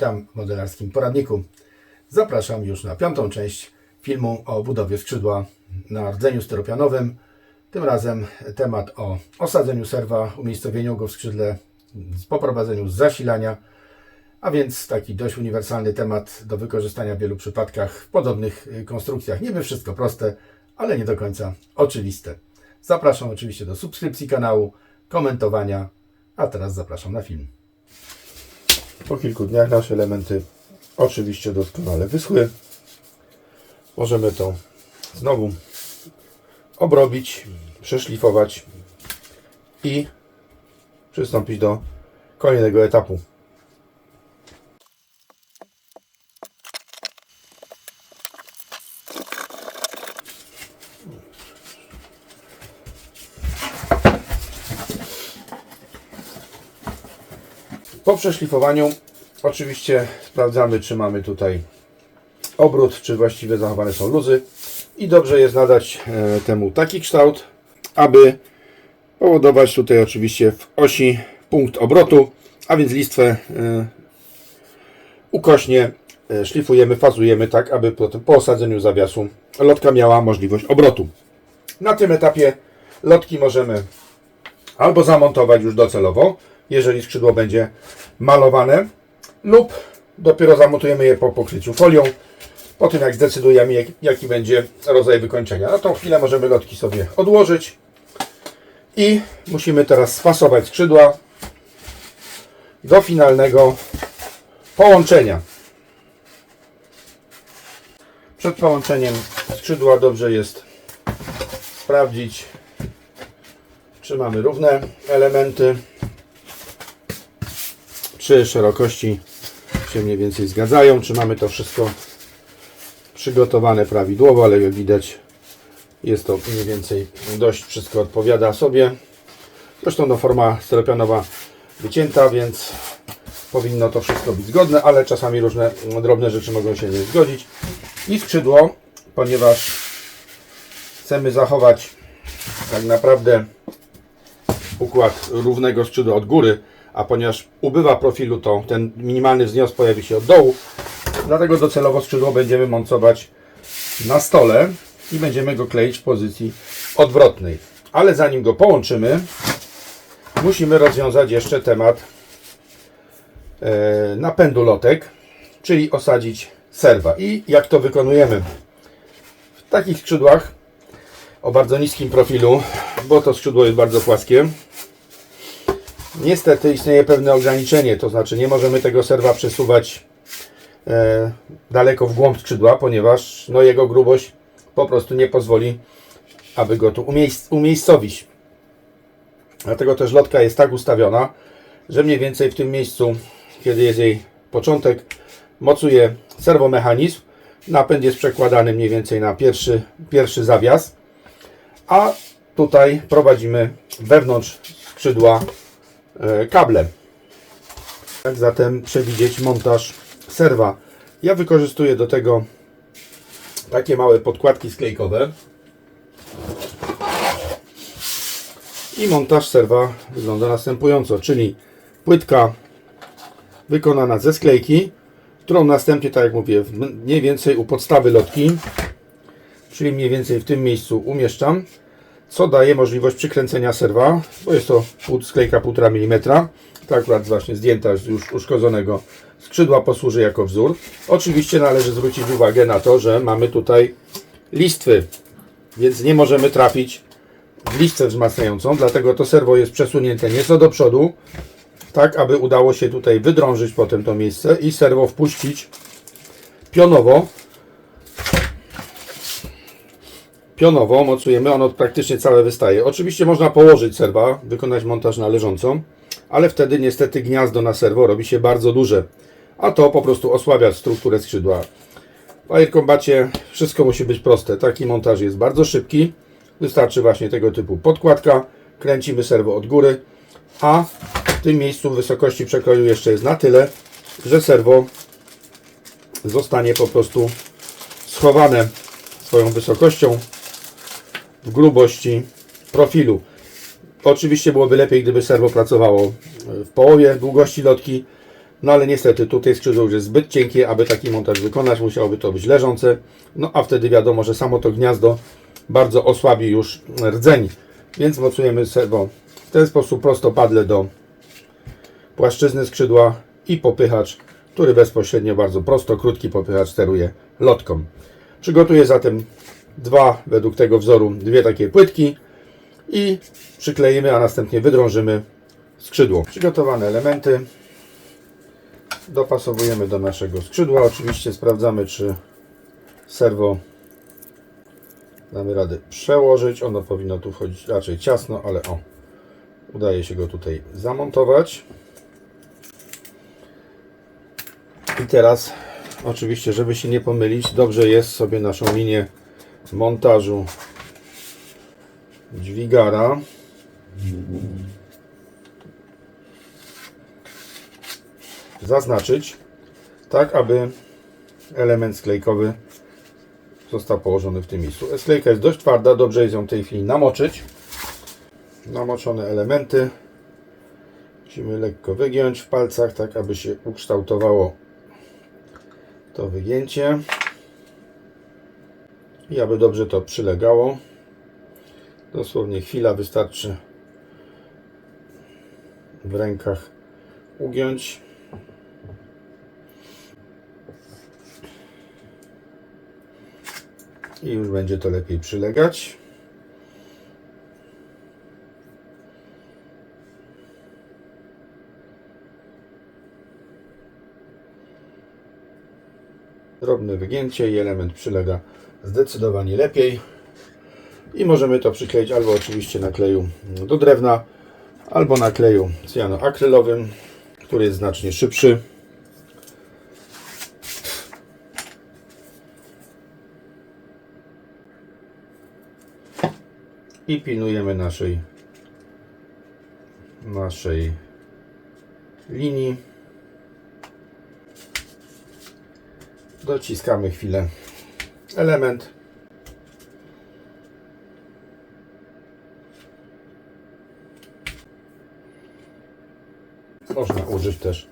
Witam w modelarskim poradniku. Zapraszam już na piątą część filmu o budowie skrzydła na rdzeniu styropianowym. Tym razem temat o osadzeniu serwa, umiejscowieniu go w skrzydle, poprowadzeniu zasilania, a więc taki dość uniwersalny temat do wykorzystania w wielu przypadkach w podobnych y, konstrukcjach. Niby wszystko proste, ale nie do końca oczywiste. Zapraszam oczywiście do subskrypcji kanału, komentowania, a teraz zapraszam na film. Po kilku dniach nasze elementy oczywiście doskonale wyschły. Możemy to znowu obrobić, przeszlifować i przystąpić do kolejnego etapu. Po przeszlifowaniu oczywiście sprawdzamy, czy mamy tutaj obrót, czy właściwie zachowane są luzy i dobrze jest nadać e, temu taki kształt, aby powodować tutaj oczywiście w osi punkt obrotu, a więc listwę e, ukośnie e, szlifujemy, fazujemy tak, aby po osadzeniu zawiasu lotka miała możliwość obrotu. Na tym etapie lotki możemy albo zamontować już docelowo, jeżeli skrzydło będzie malowane, lub dopiero zamontujemy je po pokryciu folią, po tym jak zdecydujemy jak- jaki będzie rodzaj wykończenia. Na tą chwilę możemy lotki sobie odłożyć i musimy teraz spasować skrzydła do finalnego połączenia. Przed połączeniem skrzydła dobrze jest sprawdzić, czy mamy równe elementy, czy szerokości się mniej więcej zgadzają, czy mamy to wszystko przygotowane prawidłowo, ale jak widać jest to mniej więcej dość wszystko odpowiada sobie. Zresztą no, forma styropianowa wycięta, więc powinno to wszystko być zgodne, ale czasami różne drobne rzeczy mogą się nie zgodzić. I skrzydło, ponieważ chcemy zachować tak naprawdę układ równego skrzydła od góry, a ponieważ ubywa profilu, to ten minimalny wznios pojawi się od dołu. Dlatego docelowo skrzydło będziemy montować na stole i będziemy go kleić w pozycji odwrotnej. Ale zanim go połączymy, musimy rozwiązać jeszcze temat e, napędu lotek, czyli osadzić serwa. I jak to wykonujemy? W takich skrzydłach o bardzo niskim profilu, bo to skrzydło jest bardzo płaskie, Niestety istnieje pewne ograniczenie, to znaczy nie możemy tego serwa przesuwać e, daleko w głąb skrzydła, ponieważ no, jego grubość po prostu nie pozwoli, aby go tu umiejs- umiejscowić. Dlatego też lotka jest tak ustawiona, że mniej więcej w tym miejscu, kiedy jest jej początek, mocuje serwomechanizm. Napęd jest przekładany mniej więcej na pierwszy, pierwszy zawias, a tutaj prowadzimy wewnątrz skrzydła kable. Jak zatem przewidzieć montaż serwa? Ja wykorzystuję do tego takie małe podkładki sklejkowe. I montaż serwa wygląda następująco, czyli płytka wykonana ze sklejki, którą następnie, tak jak mówię, mniej więcej u podstawy lotki, czyli mniej więcej w tym miejscu umieszczam co daje możliwość przykręcenia serwa, bo jest to sklejka 1,5 mm. To akurat właśnie zdjęta z już uszkodzonego skrzydła posłuży jako wzór. Oczywiście należy zwrócić uwagę na to, że mamy tutaj listwy, więc nie możemy trafić w listwę wzmacniającą, dlatego to serwo jest przesunięte nieco do przodu, tak aby udało się tutaj wydrążyć potem to miejsce i serwo wpuścić pionowo pionowo mocujemy, ono praktycznie całe wystaje. Oczywiście można położyć serwa, wykonać montaż na leżącą, ale wtedy niestety gniazdo na serwo robi się bardzo duże, a to po prostu osłabia strukturę skrzydła. W Air Combacie wszystko musi być proste. Taki montaż jest bardzo szybki. Wystarczy właśnie tego typu podkładka. Kręcimy serwo od góry, a w tym miejscu wysokości przekroju jeszcze jest na tyle, że serwo zostanie po prostu schowane swoją wysokością w grubości profilu. Oczywiście byłoby lepiej, gdyby serwo pracowało w połowie długości lotki. No ale niestety tutaj skrzydło już jest zbyt cienkie, aby taki montaż wykonać. Musiałoby to być leżące. No a wtedy wiadomo, że samo to gniazdo bardzo osłabi już rdzeń. Więc mocujemy serwo w ten sposób prostopadle do płaszczyzny skrzydła i popychacz, który bezpośrednio bardzo prosto, krótki popychacz steruje lotką. Przygotuję zatem dwa, według tego wzoru, dwie takie płytki i przykleimy, a następnie wydrążymy skrzydło. Przygotowane elementy dopasowujemy do naszego skrzydła. Oczywiście sprawdzamy, czy serwo damy radę przełożyć. Ono powinno tu wchodzić raczej ciasno, ale o, udaje się go tutaj zamontować. I teraz, oczywiście, żeby się nie pomylić, dobrze jest sobie naszą linię montażu dźwigara zaznaczyć, tak aby element sklejkowy został położony w tym miejscu. Sklejka jest dość twarda, dobrze jest ją w tej chwili namoczyć. Namoczone elementy musimy lekko wygiąć w palcach, tak aby się ukształtowało to wygięcie i aby dobrze to przylegało. Dosłownie chwila wystarczy w rękach ugiąć. I już będzie to lepiej przylegać. Drobne wygięcie i element przylega zdecydowanie lepiej. I możemy to przykleić albo oczywiście na kleju do drewna, albo na kleju cyjanoakrylowym, który jest znacznie szybszy. I pilnujemy naszej naszej linii. Dociskamy chwilę element. Można użyć też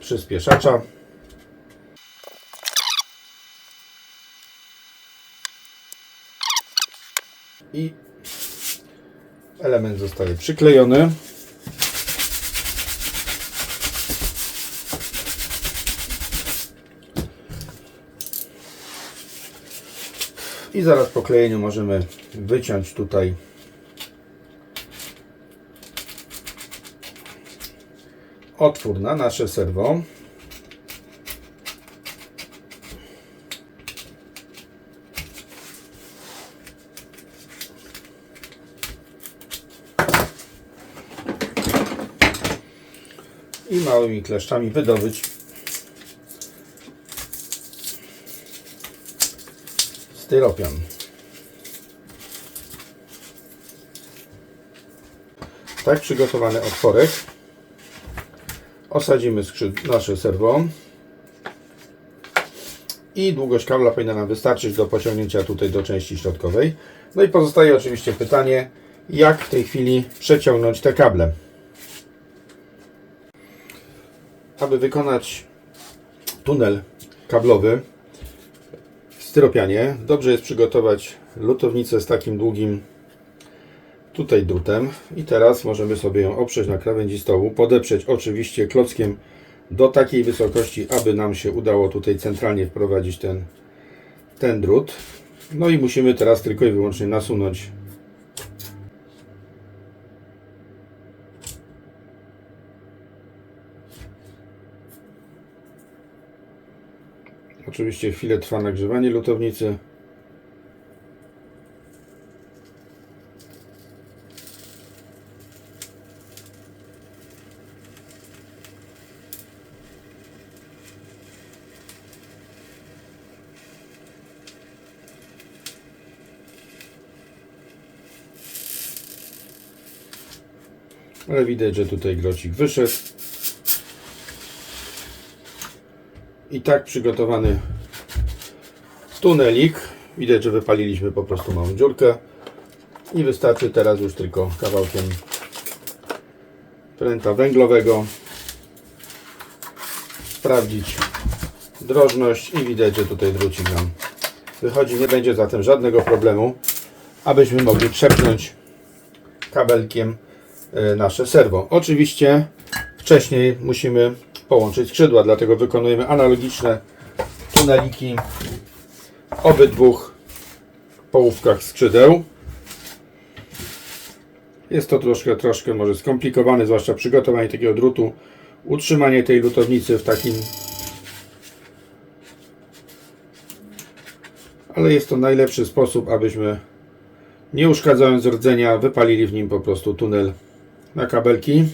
przyspieszacza. I element zostaje przyklejony. I zaraz po klejeniu możemy wyciąć tutaj otwór na nasze serwo. I małymi kleszczami wydobyć styropian. Tak przygotowany otworek osadzimy nasze serwo i długość kabla powinna nam wystarczyć do pociągnięcia tutaj do części środkowej. No i pozostaje oczywiście pytanie, jak w tej chwili przeciągnąć te kable. Aby wykonać tunel kablowy styropianie, dobrze jest przygotować lutownicę z takim długim tutaj drutem i teraz możemy sobie ją oprzeć na krawędzi stołu, podeprzeć oczywiście klockiem do takiej wysokości, aby nam się udało tutaj centralnie wprowadzić ten, ten drut. No i musimy teraz tylko i wyłącznie nasunąć Oczywiście chwilę trwa nagrzewanie lutownicy. Ale widać, że tutaj grocik wyszedł. I tak przygotowany tunelik. Widać, że wypaliliśmy po prostu małą dziurkę. I wystarczy teraz już tylko kawałkiem pręta węglowego sprawdzić drożność i widać, że tutaj drucik nam wychodzi. Nie będzie zatem żadnego problemu, abyśmy mogli przepchnąć kabelkiem e, nasze serwo. Oczywiście wcześniej musimy połączyć skrzydła, dlatego wykonujemy analogiczne tuneliki obydwu połówkach skrzydeł. Jest to troszkę, troszkę może skomplikowane, zwłaszcza przygotowanie takiego drutu, utrzymanie tej lutownicy w takim ale jest to najlepszy sposób, abyśmy nie uszkadzając rdzenia, wypalili w nim po prostu tunel na kabelki.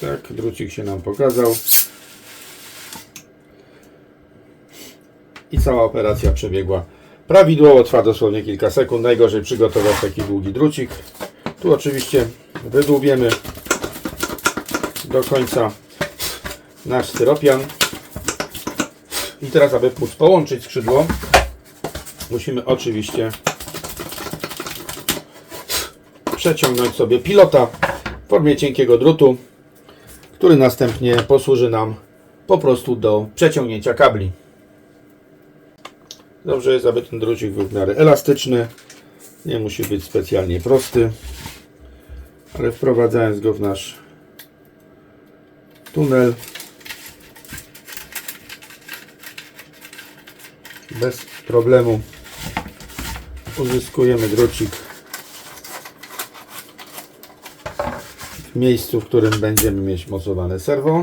Tak, drucik się nam pokazał. I cała operacja przebiegła prawidłowo, trwa dosłownie kilka sekund. Najgorzej przygotować taki długi drucik. Tu oczywiście wydłubiemy do końca nasz styropian. I teraz, aby móc połączyć skrzydło, musimy oczywiście przeciągnąć sobie pilota w formie cienkiego drutu który następnie posłuży nam po prostu do przeciągnięcia kabli. Dobrze jest, aby ten drucik był w miarę elastyczny. Nie musi być specjalnie prosty, ale wprowadzając go w nasz tunel bez problemu uzyskujemy drucik miejscu, w którym będziemy mieć mocowane serwo.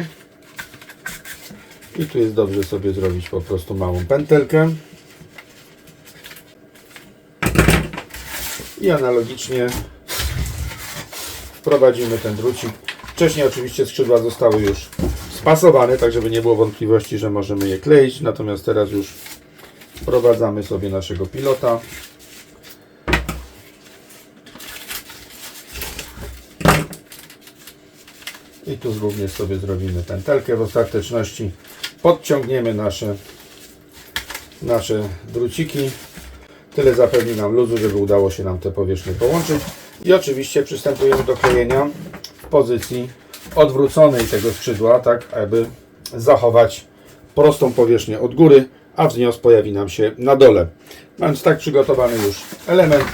I tu jest dobrze sobie zrobić po prostu małą pętelkę. I analogicznie wprowadzimy ten drucik. Wcześniej oczywiście skrzydła zostały już spasowane, tak żeby nie było wątpliwości, że możemy je kleić. Natomiast teraz już wprowadzamy sobie naszego pilota. Tu również sobie zrobimy pętelkę. W ostateczności podciągniemy nasze, nasze druciki. Tyle zapewni nam luzu, żeby udało się nam te powierzchnie połączyć. I oczywiście przystępujemy do klejenia w pozycji odwróconej tego skrzydła, tak aby zachować prostą powierzchnię od góry, a wznios pojawi nam się na dole. Mając tak przygotowany już element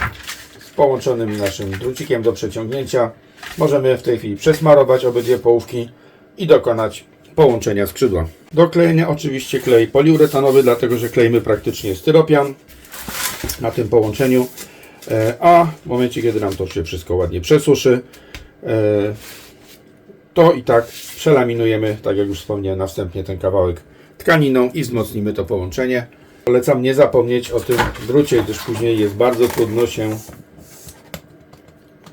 z połączonym naszym drucikiem do przeciągnięcia, możemy w tej chwili przesmarować obydwie połówki i dokonać połączenia skrzydła. Do klejenia oczywiście klej poliuretanowy, dlatego że klejmy praktycznie styropian na tym połączeniu, E, a w momencie kiedy nam to się wszystko ładnie przesuszy, e, to i tak przelaminujemy, tak jak już wspomniałem na wstępie, ten kawałek tkaniną i wzmocnimy to połączenie. Polecam nie zapomnieć o tym drucie, gdyż później jest bardzo trudno się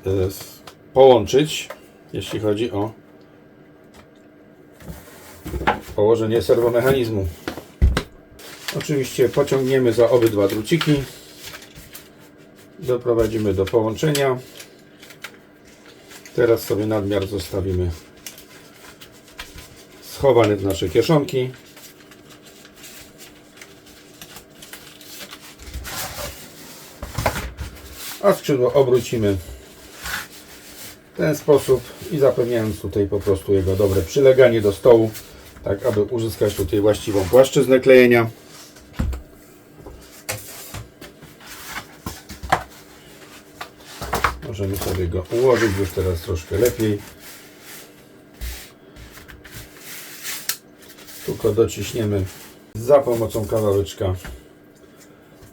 e, połączyć, jeśli chodzi o położenie serwomechanizmu. Oczywiście pociągniemy za obydwa druciki, doprowadzimy do połączenia. Teraz sobie nadmiar zostawimy schowany w nasze kieszonki. A skrzydło obrócimy w ten sposób i zapewniając tutaj po prostu jego dobre przyleganie do stołu, tak aby uzyskać tutaj właściwą płaszczyznę klejenia. Możemy sobie go ułożyć już teraz troszkę lepiej. Tylko dociśniemy za pomocą kawałeczka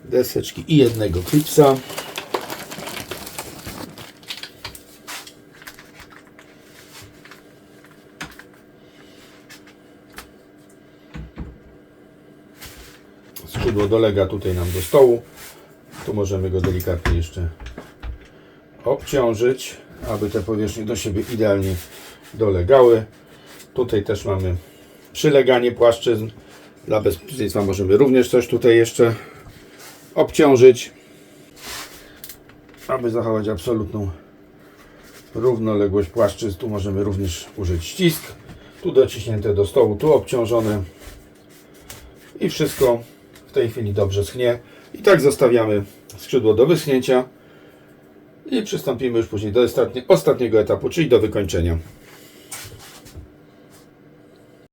deseczki i jednego klipsa. Skrzydło dolega tutaj nam do stołu. Tu możemy go delikatnie jeszcze obciążyć, aby te powierzchnie do siebie idealnie dolegały. Tutaj też mamy przyleganie płaszczyzn. Dla bezpieczeństwa możemy również coś tutaj jeszcze obciążyć, aby zachować absolutną równoległość płaszczyzn. Tu możemy również użyć ścisk. Tu dociśnięte do stołu, tu obciążone. I wszystko tej chwili dobrze schnie. I tak zostawiamy skrzydło do wyschnięcia. I przystąpimy już później do ostatnie, ostatniego etapu, czyli do wykończenia.